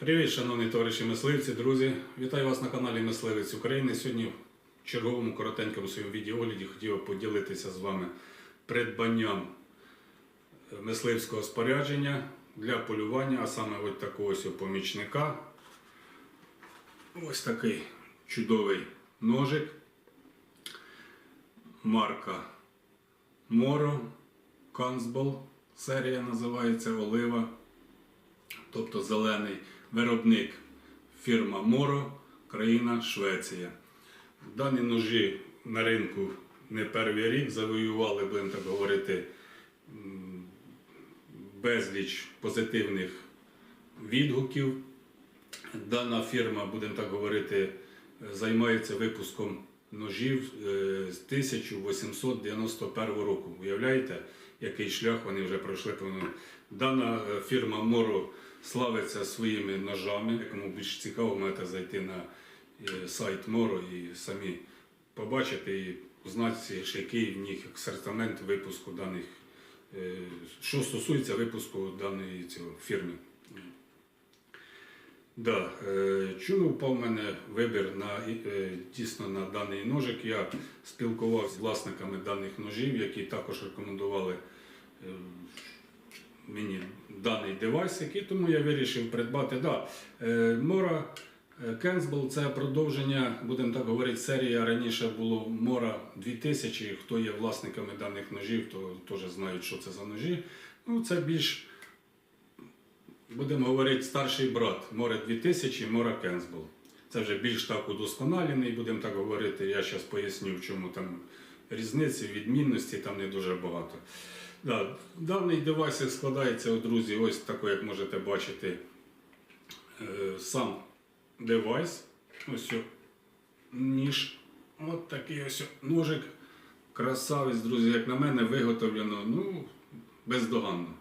Привіт, шановні товариші мисливці, друзі! Вітаю вас на каналі Мисливець України. Сьогодні в черговому коротенькому своєму відеоогляді хотів би поділитися з вами придбанням мисливського спорядження для полювання, а саме ось такого ось помічника. Ось такий чудовий ножик. Марка Моро Канцбол. Серія називається Олива тобто зелений виробник фірма Моро, країна Швеція. Дані ножі на ринку не перший рік завоювали, будемо так говорити, безліч позитивних відгуків. Дана фірма, будемо так говорити, займається випуском ножів е, з 1891 року. Уявляєте, який шлях вони вже пройшли? Дана е, фірма Моро славиться своїми ножами. Кому більш цікаво, можете зайти на е, сайт Моро і самі побачити і узнати, який в них асортимент випуску даних, що стосується випуску даної цього фірми. Да, е, чому впав мене вибір на е, дійсно на даний ножик? Я спілкувався з власниками даних ножів, які також рекомендували е, мені даний девайс, який тому я вирішив придбати. Да, Мора Кенсбл це продовження, будемо так говорити, серія раніше було Мора 2000. Хто є власниками даних ножів, то теж знають, що це за ножі. Ну, це більш будемо говорити, старший брат Море 2000, Мора Кенсбл. Це вже більш так удосконалений, будемо так говорити. Я зараз поясню, в чому там різниці, відмінності, там не дуже багато. Да, даний девайс складається, друзі, ось такий, як можете бачити, е, сам девайс. Ось ніж. От такий ось ножик. Красавець, друзі, як на мене, виготовлено ну, бездоганно.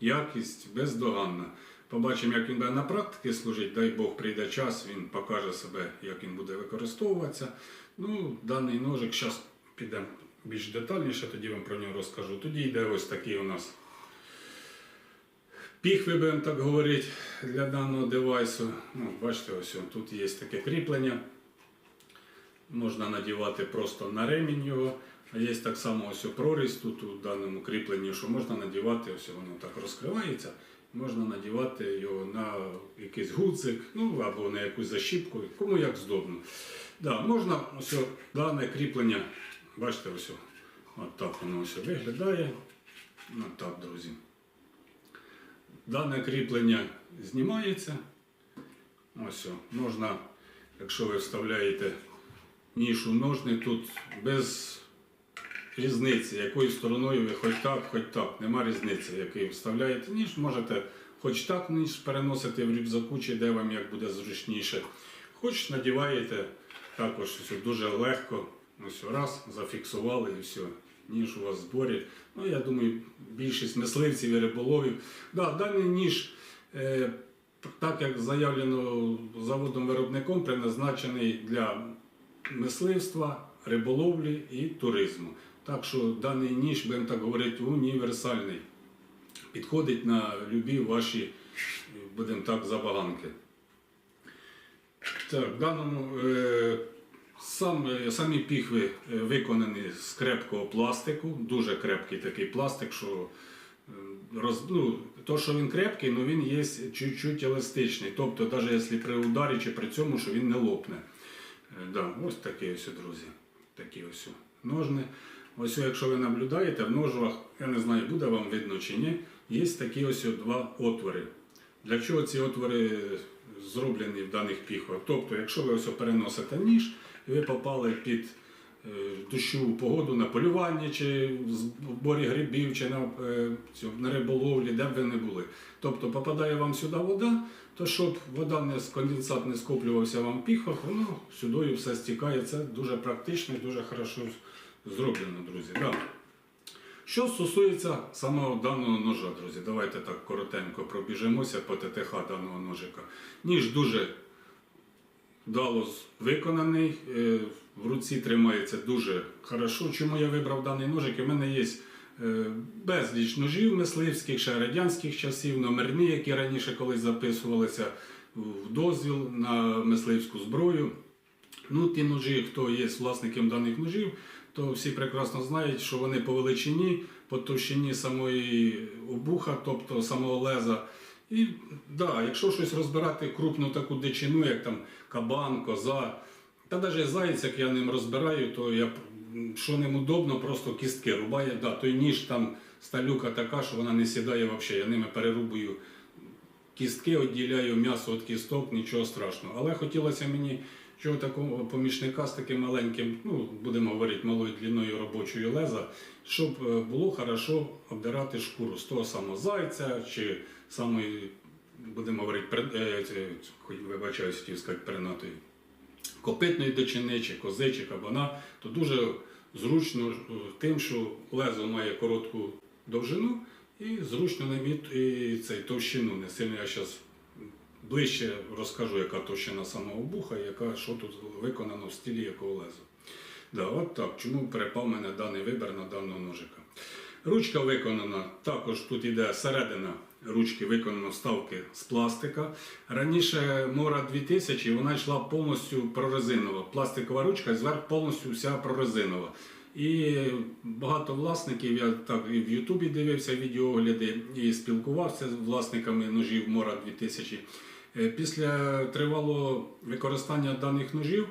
Якість бездоганна. Побачимо, як він буде на практиці служить. Дай Бог прийде час, він покаже себе, як він буде використовуватися. Ну, Даний ножик, зараз підемо більш детальніше, тоді вам про нього розкажу. Тоді йде ось такий у нас піхви, будемо так говорити, для даного девайсу. Ну, бачите, ось тут є таке кріплення. Можна надівати просто на ремінь його. Є так само ось проріз тут у даному кріпленні, що можна надівати, ось воно так розкривається, можна надівати його на якийсь гудзик, ну або на якусь защіпку, кому як здобно. Да, можна ось дане кріплення, бачите, ось так воно ось виглядає. От так, друзі. Дане кріплення знімається. Ось можна, якщо ви вставляєте нішу ножни, тут без різниці, якою стороною ви хоч так, хоч так. Нема різниці, який вставляєте ніж, можете хоч так ніж переносити в рюкзаку, чи де вам як буде зручніше. Хоч надіваєте також все дуже легко. Ось раз, зафіксували і все. Ніж у вас в зборі. Ну, я думаю, більшість мисливців і риболовів. Да, даний ніж, е, так як заявлено заводом-виробником, призначений для мисливства, риболовлі і туризму. Так що даний ніж, будемо так говорити, універсальний. Підходить на любі ваші, будемо так, забаганки. Так, в даному е, сам, е, самі піхви е, виконані з крепкого пластику, дуже крепкий такий пластик, що роз, ну, то, що він крепкий, але він є чуть-чуть еластичний. Тобто, навіть якщо при ударі чи при цьому, що він не лопне. Е, Да, ось такі ось, друзі. Такі ось ножни. Ось, якщо ви наблюдаєте, в ножах, я не знаю, буде вам видно чи ні, є такі ось два отвори. Для чого ці отвори зроблені в даних піхвах? Тобто, якщо ви ось переносите ніж, і ви попали під е, дощову погоду на полюванні, чи в зборі грибів, чи на, е, на риболовлі, де б ви не були. Тобто попадає вам сюди вода, то щоб вода не конденсат не скоплювався вам в піхвах, воно сюди все стікає. Це дуже практично і дуже хорошо зроблено, друзі. Да. Що стосується самого даного ножа, друзі, давайте так коротенько пробіжимося по ТТХ даного ножика. Ніж дуже вдало виконаний, е, в руці тримається дуже хорошо. Чому я вибрав даний ножик? У мене є е, безліч ножів мисливських, ще радянських часів, номерні, які раніше колись записувалися. в дозвіл на мисливську зброю. Ну, ті ножі, хто є власником даних ножів, то всі прекрасно знають, що вони по величині, по товщині самої обуха, тобто самого леза. І да, якщо щось розбирати крупну таку дичину, як там кабан, коза, та навіть заяць, як я ним розбираю, то я що ним удобно, просто кістки рубає. Да, той ніж там сталюка така, що вона не сідає взагалі. Я ними перерубую кістки, відділяю м'ясо від кісток, нічого страшного. Але хотілося мені чого такого помічника з таким маленьким, ну будемо говорити, малою длиною робочою леза, щоб е, було хорошо обдирати шкуру з того самого зайця чи самої, будемо говорити, е, це, вибачаюсь, хотів сказати, пернатої копитної дичини, чи кози, чи кабана, то дуже зручно е, тим, що лезо має коротку довжину і зручно не і цей товщину. Не сильно я зараз ближче розкажу, яка товщина самого буха, яка що тут виконано в стилі якого леза. Да, от так. Чому перепав мене даний вибір на даного ножика? Ручка виконана, також тут іде середина ручки виконано вставки з пластика. Раніше Мора 2000 вона йшла повністю прорезинова. Пластикова ручка зверху повністю вся прорезинова. І багато власників, я так і в Ютубі дивився відеоогляди і спілкувався з власниками ножів Мора 2000. Е, Після тривалого використання даних ножів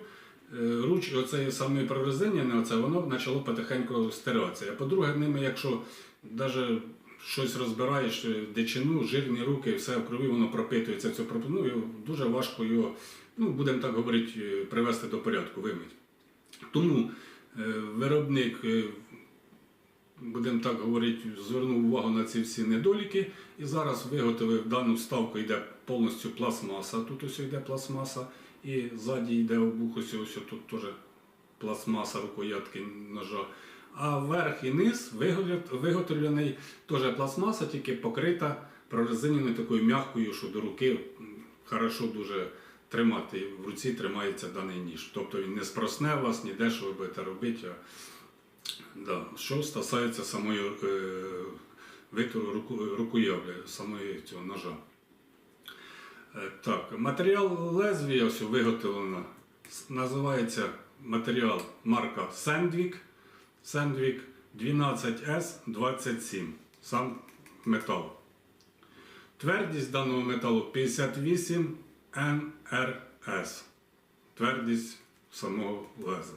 е, руч, оце саме прорезинення, оце воно почало потихеньку стиратися. А по-друге, ними, якщо навіть щось розбираєш, е, дичину, жирні руки, все в крові воно пропитується, це пропонує, дуже важко його, ну будемо так говорити, привести до порядку, вимити. Тому виробник, будемо так говорити, звернув увагу на ці всі недоліки і зараз виготовив дану вставку, йде повністю пластмаса. Тут ось йде пластмаса, і ззаді йде обух, ось, ось тут теж пластмаса рукоятки ножа. А верх і низ виготовлений теж пластмаса, тільки покрита прорезиненою такою м'якою, що до руки хорошо дуже тримати. В руці тримається даний ніж. Тобто він не спросне вас, ніде, що ви будете робити. Да. Що стосується самої е, витвору руку, рукоявлі, самої цього ножа. Е, Так, матеріал лезвія ось виготовлено. Називається матеріал марка Sandvik. Sandvik 12S27. Сам метал. Твердість даного металу 58 NRS. Твердість самого леза.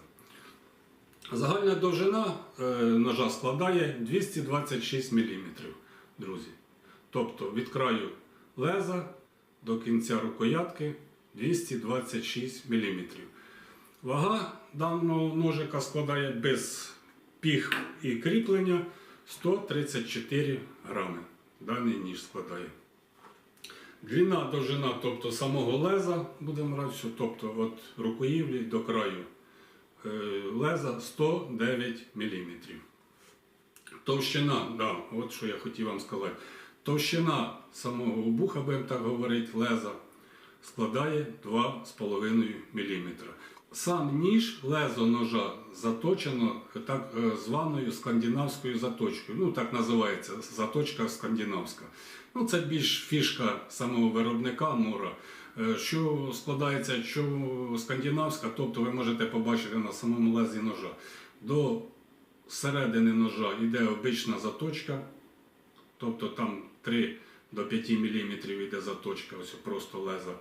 Загальна довжина е, ножа складає 226 мм, друзі. Тобто від краю леза до кінця рукоятки 226 мм. Вага даного ножика складає без піх і кріплення 134 грами. Даний ніж складає. Длина, довжина, тобто самого леза, будемо брати, тобто від рукоївлі до краю леза 109 мм. Товщина, да, от що я хотів вам сказати. Товщина самого обуха, будемо так говорити, леза складає 2,5 мм. Сам ніж, лезо ножа заточено так е, званою скандинавською заточкою. Ну, так називається заточка скандинавська. Ну, це більш фішка самого виробника мора. Е, Що складається, що скандинавська, тобто ви можете побачити на самому лезі ножа. До середини ножа йде обична заточка, тобто там 3 до 5 мм йде заточка, ось просто леза.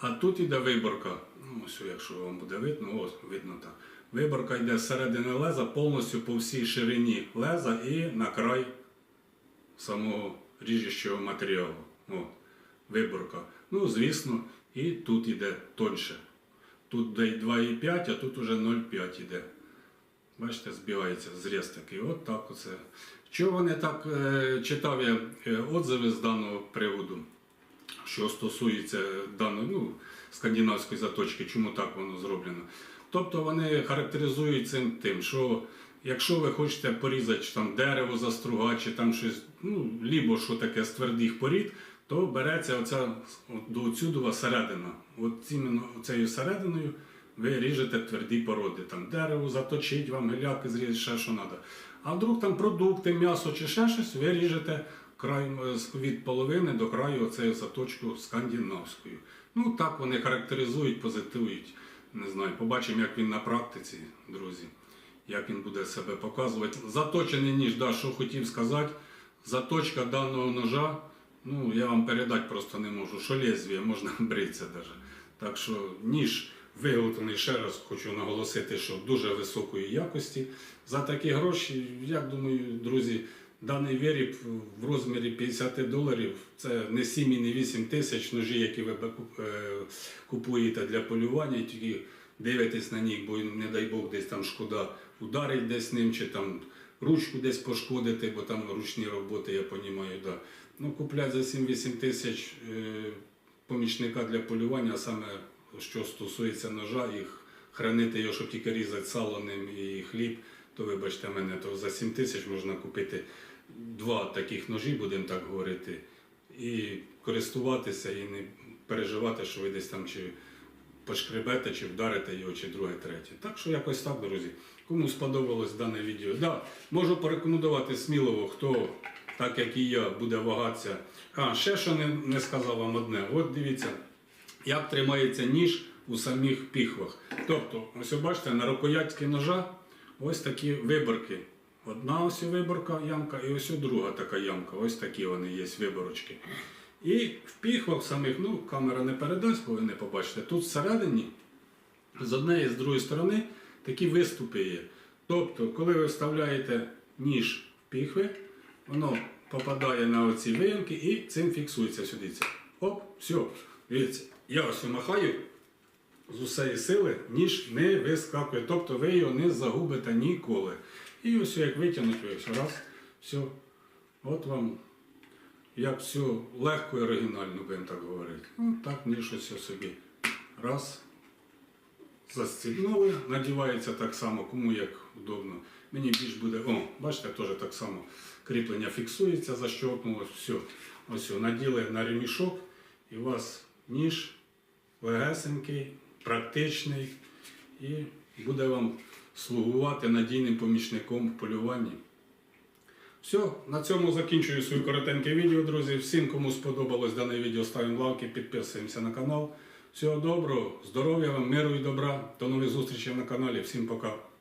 А тут йде виборка. Ну, ось, якщо вам буде видно, ось видно так. Виборка йде з середини леза повністю по всій ширині леза і на край самого ріжущого матеріалу. От, виборка. Ну, звісно, і тут йде тоньше. Тут де 2,5, а тут уже 0,5 йде. Бачите, збігається зріз такий. От так оце. Чого вони так е, читав я е, отзиви з даного приводу, що стосується даної ну, скандинавської заточки, чому так воно зроблено. Тобто вони характеризують цим тим, що якщо ви хочете порізати там дерево застругати, чи там щось, ну, лібо що таке з твердих порід, то береться оця до отсюдова середина. От іменно цією серединою ви ріжете тверді породи. Там дерево заточить, вам гіляки зрізати, ще що треба. А вдруг там продукти, м'ясо чи ще щось, ви ріжете край, е, від половини до краю оцею заточку скандинавською. Ну так вони характеризують, позитують. Не знаю, побачимо, як він на практиці, друзі, як він буде себе показувати. Заточений ніж, да, що хотів сказати, заточка даного ножа, ну я вам передати просто не можу. Що лезвіє, можна бритися навіть. Так що ніж виготовлений, ще раз хочу наголосити, що дуже високої якості. За такі гроші, я думаю, друзі, даний виріб в розмірі 50 доларів це не 7 і не 8 тисяч ножі, які ви е, купуєте для полювання, тільки дивитесь на них, бо не дай Бог десь там шкода ударить десь ним, чи там ручку десь пошкодити, бо там ручні роботи, я розумію, да. Ну, купляти за 7-8 тисяч е, помічника для полювання, саме що стосується ножа, їх хранити його, щоб тільки різати сало ним і хліб, то вибачте мене, то за 7 тисяч можна купити два таких ножі, будемо так говорити, і користуватися і не переживати, що ви десь там чи пошкребете, чи вдарите його, чи друге, третє. Так що якось так, друзі. Кому сподобалось дане відео? Да, можу порекомендувати сміливо, хто, так як і я, буде вагатися. А, ще що не, не сказав вам одне. От дивіться, як тримається ніж у самих піхвах. Тобто, ось бачите, на рукоятці ножа ось такі виборки. Одна ось виборка ямка і ось друга така ямка. Ось такі вони є виборочки. І в піхвах самих, ну, камера не передасть, бо ви не побачите. Тут всередині, з однієї з другої сторони, такі виступи є. Тобто, коли ви вставляєте ніж в піхви, воно попадає на оці виямки і цим фіксується сюди. Оп, все. Дивіться, я ось махаю з усієї сили, ніж не вискакує. Тобто ви його не загубите ніколи. І ось як витягнуть, ви ось раз, все. От вам як все легко і оригінально, будемо так говорити. Ну, так ніж ось собі. Раз. Застібнули, надівається так само, кому як удобно. Мені більш буде. О, бачите, теж так само кріплення фіксується, защелкнуло, все. Ось наділи на ремішок, і у вас ніж легесенький, практичний і буде вам слугувати надійним помічником в полюванні. Все, на цьому закінчую своє коротеньке відео, друзі. Всім, кому сподобалось дане відео, ставимо лайки, підписуємося на канал. Всього доброго, здоров'я вам, миру і добра. До нових зустрічей на каналі. Всім пока.